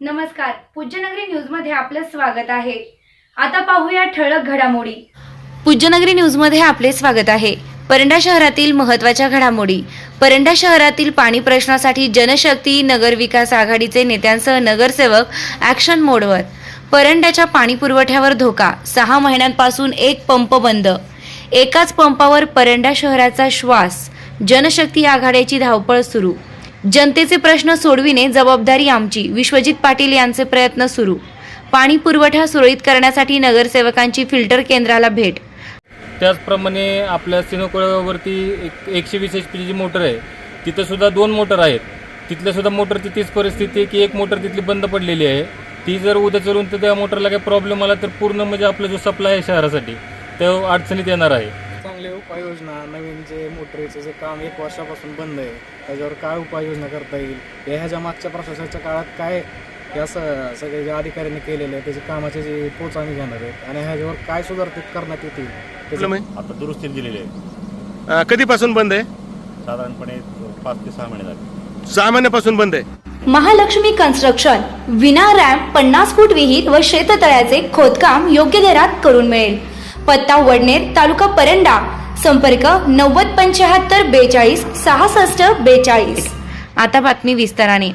नमस्कार. पूज्यनगरी न्यूजमध्ये आपलं स्वागत आहे. आता पाहूया ठळक घडामोडी. पूज्यनगरी न्यूजमध्ये आपले स्वागत आहे. परंडा शहरातील महत्त्वाच्या घडामोडी. परंडा शहरातील पाणी प्रश्नासाठी जनशक्ती नगर विकास आघाडीचे नेत्यांसह नगरसेवक ॲक्शन मोडवर परंड्याच्या पाणी पुरवठ्यावर धोका. सहा महिन्यांपासून एक पंप बंद. एकाच पंपावर परंडा शहराचा श्वास. जनशक्ती आघाडीची धावपळ सुरू. जनतेचे प्रश्न सोडविणे जबाबदारी आमची. विश्वजित पाटील यांचे प्रयत्न सुरू. पाणी पुरवठा सुरळीत करण्यासाठी नगरसेवकांची फिल्टर केंद्राला भेट. त्याचप्रमाणे आपल्या सिनोकोळ्यावरती एक एकशे वीस एच पीची जी मोटर आहे तिथं सुद्धा दोन मोटर आहेत. तिथल्या सुद्धा मोटरची तीच परिस्थिती आहे की एक मोटर तिथली बंद पडलेली आहे. ती जर उद्या चलून तर त्या मोटरला काही प्रॉब्लेम आला तर पूर्ण म्हणजे आपला जो सप्लाय आहे शहरासाठी तो अडचणीत येणार आहे. चांगले उपाययोजना नवीन जे मोटरीचं जे काम एक वर्षापासून बंद आहे त्याच्यावर काय उपाययोजना करता येईल? ह्याच्या मागच्या प्रशासनाच्या काळात काय या स सगळे जे अधिकाऱ्यांनी केलेले आहे त्याची कामाचे जे पोच आम्ही घेणार आहेत आणि ह्याच्यावर काय सुधारित करण्यात येतील आहे आता दुरुस्ती दिलेली आहे. कधीपासून बंद आहे? साधारणपणे पाच ते सहा महिने झाले. सहा महिन्यापासून बंद आहे. महालक्ष्मी कन्स्ट्रक्शन विना रॅम्प पन्नास फूट विहीर व शेततळ्याचे खोदकाम योग्य दरात करून मिळेल. पत्ता वडनेर तालुका परंडा संपर्क नव्वद पंच्याहत्तर बेचाळीस सहासष्ट बेचाळीस. आता बातमी विस्ताराने.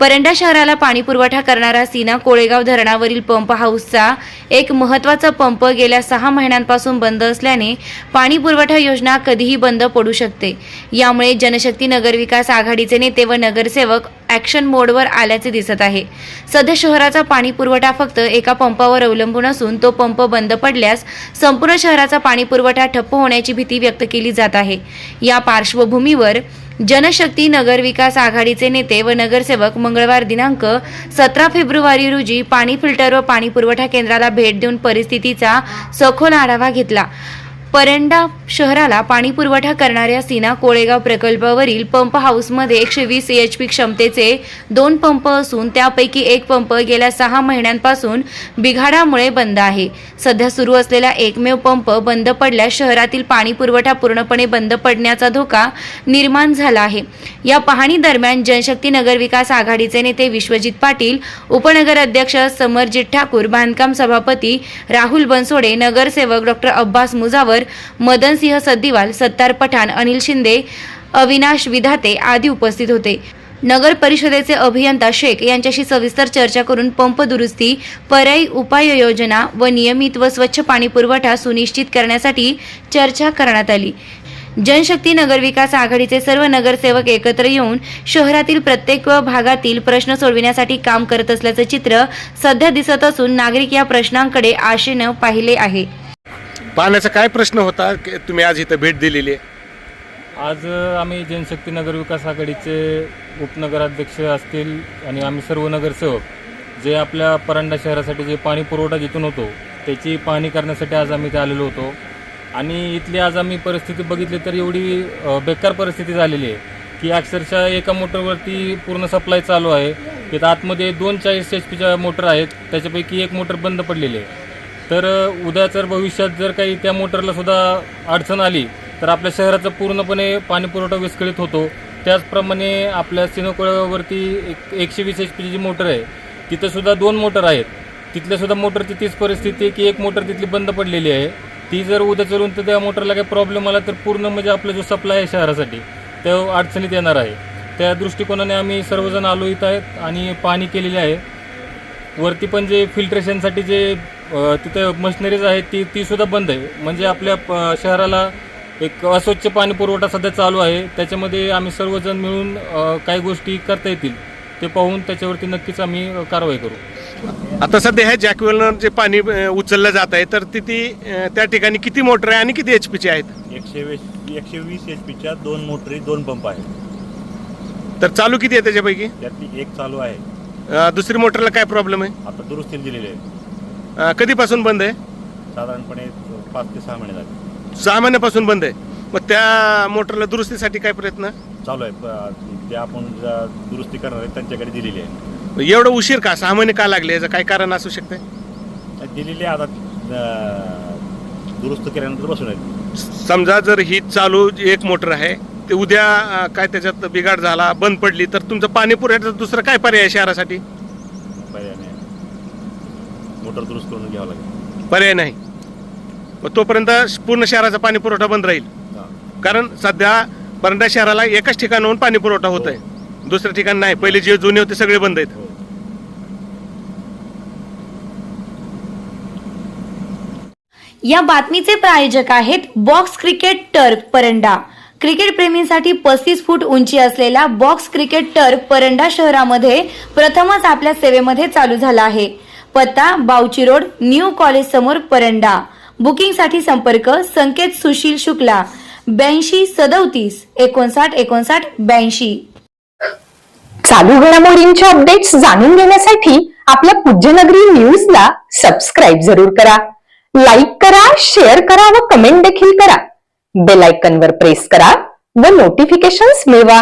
परंडा शहराला पाणी पुरवठा करणारा सीना कोळेगाव धरणावरील पंप हाऊसचा एक महत्त्वाचा पंप गेल्या सहा महिन्यांपासून बंद असल्याने पाणी पुरवठा योजना कधीही बंद पडू शकते. यामुळे जनशक्ती नगरविकास आघाडीचे नेते व नगरसेवक ॲक्शन मोडवर आल्याचे दिसत आहे. सध्या शहराचा पाणी पुरवठा फक्त एका पंपावर अवलंबून असून तो पंप बंद पडल्यास संपूर्ण शहराचा पाणी पुरवठा ठप्प होण्याची भीती व्यक्त केली जात आहे. या पार्श्वभूमीवर जनशक्ती नगर विकास आघाडीचे नेते व नगरसेवक मंगळवार दिनांक सतरा फेब्रुवारी रोजी पाणी फिल्टर व पाणी पुरवठा केंद्राला भेट देऊन परिस्थितीचा सखोल आढावा घेतला. परंडा शहराला पाणी पुरवठा करणाऱ्या सीना कोळेगाव प्रकल्पावरील पंप हाऊसमध्ये एकशे वीस एच पी क्षमतेचे दोन पंप असून त्यापैकी एक पंप गेल्या सहा महिन्यांपासून बिघाडामुळे बंद आहे. सध्या सुरू असलेला एकमेव पंप बंद पडल्यास शहरातील पाणी पुरवठा पूर्णपणे बंद पडण्याचा धोका निर्माण झाला आहे. या पाहणी दरम्यान जनशक्ती नगर विकास आघाडीचे नेते विश्वजित पाटील उपनगर अध्यक्ष समरजित ठाकूर बांधकाम सभापती राहुल बनसोडे नगरसेवक डॉक्टर अब्बास मुजावर मदनसिंह सद्दीवाल सत्तार पठाण अनिल शिंदे अविनाश विधाते आदी उपस्थित होते. नगर परिषदेचे अभियंता शेख यांच्याशी सविस्तर चर्चा करून पंप दुरुस्ती पर्यायी उपाययोजना व नियमित व स्वच्छ पाणी पुरवठा सुनिश्चित करण्यासाठी चर्चा करण्यात आली. जनशक्ती नगर विकास आघाडीचे सर्व नगरसेवक एकत्र येऊन शहरातील प्रत्येक भागातील प्रश्न सोडविण्यासाठी काम करत असल्याचं चित्र सध्या दिसत असून नागरिक या प्रश्नांकडे आशेनं पाहिले आहे. पाण्याचा काय प्रश्न होता? की तुम्ही आज इथं भेट दिलेली आहे. आज आम्ही जनशक्ती नगर विकास आघाडीचे उपनगराध्यक्ष असतील आणि आम्ही सर्व नगरसेवक जे आपल्या परंडा शहरासाठी जे पाणी पुरवठा जिथून होतो त्याची पाहणी करण्यासाठी आज आम्ही इथे आलेलो होतो. आणि इथली आज आम्ही परिस्थिती बघितली तर एवढी बेकार परिस्थिती झालेली आहे की अक्षरशः एका मोटरवरती पूर्ण सप्लाय चालू आहे. तिथं आतमध्ये दोन चाळीस एच पीच्या मोटर आहेत त्याच्यापैकी एक मोटर बंद पडलेली आहे. तर उद्या जर भविष्यात जर काही त्या मोटरला सुद्धा अडचण आली तर आपल्या शहराचा पूर्णपणे पाणीपुरवठा विस्कळीत होतो. त्याचप्रमाणे आपल्या सिनोकोळ्यावरती एक एकशे वीस एच पीची जी मोटर आहे तिथंसुद्धा दोन मोटर आहेत. तिथल्यासुद्धा मोटरची तीच परिस्थिती आहे की एक मोटर तिथली बंद पडलेली आहे. ती जर उद्या चलून तर त्या मोटरला काही प्रॉब्लेम आला तर पूर्ण म्हणजे आपला जो सप्लाय आहे शहरासाठी तो अडचणीत येणार आहे. त्या दृष्टिकोनाने आम्ही सर्वजण आलो इथं आहेत आणि पाणी केलेले आहे. वरती पण जे फिल्ट्रेशनसाठी जे तिथं मशिनरीज आहेत ती ती सुद्धा बंद आहे. म्हणजे आपल्या प- शहराला एक अस्वच्छ पाणी पुरवठा सध्या चालू आहे. त्याच्यामध्ये आम्ही सर्वजण मिळून काही गोष्टी करता येतील ते पाहून त्याच्यावरती नक्कीच आम्ही कारवाई करू. आता सध्या ह्या जॅकवेलनं जे पाणी उचललं जात आहे तर तिथे त्या ठिकाणी किती मोटर आहे आणि किती एच पीचे आहेत? एकशे वीस एकशे वीस एच पीच्या दोन मोटरी दोन पंप आहेत. तर चालू किती आहे त्याच्यापैकी? त्यातली एक चालू आहे. दुसरी मोटरला काय प्रॉब्लेम आहे? आता दुरुस्ती दिलेली आहे. अं, कधीपासून बंद आहे? साधारणपणे पाच ते सहा महिने झाले. सहा महिन्यापासून बंद आहे. मग त्या मोटरला दुरुस्तीसाठी काय प्रयत्न? चालू आहे. प- ते आपण ज्या दुरुस्ती करणार आहेत त्यांच्याकडे दिलेली आहे. एवढं उशीर का? सहा महिने का लागले? याचं काय कारण असू शकते दिलेली आहे आता अ, दुरुस्त केल्यानंतर बसून आहेत. समजा जर ही चालू जी एक मोटर आहे ते उद्या अं, काय त्याच्यात बिघाड झाला बंद पडली तर तुमचं पाणी पुरवठ्याचा दुसरं काय पर्याय आहे शहरासाठी? पर्याय नाही. मोटर दुरुस्त करून घ्यावं लागेल. पर्याय नाही. मग तोपर्यंत पूर्ण शहराचा पाणी पुरवठा बंद राहील. हा. कारण सध्या परंडा शहराला एकाच ठिकाणाहून पाणी पुरवठा होत आहे. दुसऱ्या ठिकाणी नाही. पहिले जे जुने होते सगळे बंद आहेत. हो. या बातमीचे प्रायोजक आहेत box cricket turf Paranda. Cricket प्रेमींसाठी पस्तीस फूट उंची असलेला बॉक्स क्रिकेट टर्फ परंडा शहरामध्ये प्रथमच आपल्या सेवेमध्ये चालू झाला आहे. पत्ता बावची रोड न्यू कॉलेज समोर परंडा. बुकिंगसाठी संपर्क संकेत सुशील शुक्ला. ब्याऐंशी सदोतीस एकोणसाठ एकोणसाठ ब्याऐंशी. चालू घडामोडींचे अपडेट्स जाणून घेण्यासाठी आपल्या पूज्यनगरी न्यूजला सबस्क्राईब जरूर करा. लाईक करा शेअर करा व कमेंट देखील करा. बेल आयकनवर प्रेस करा व नोटिफिकेशन्स मिळवा.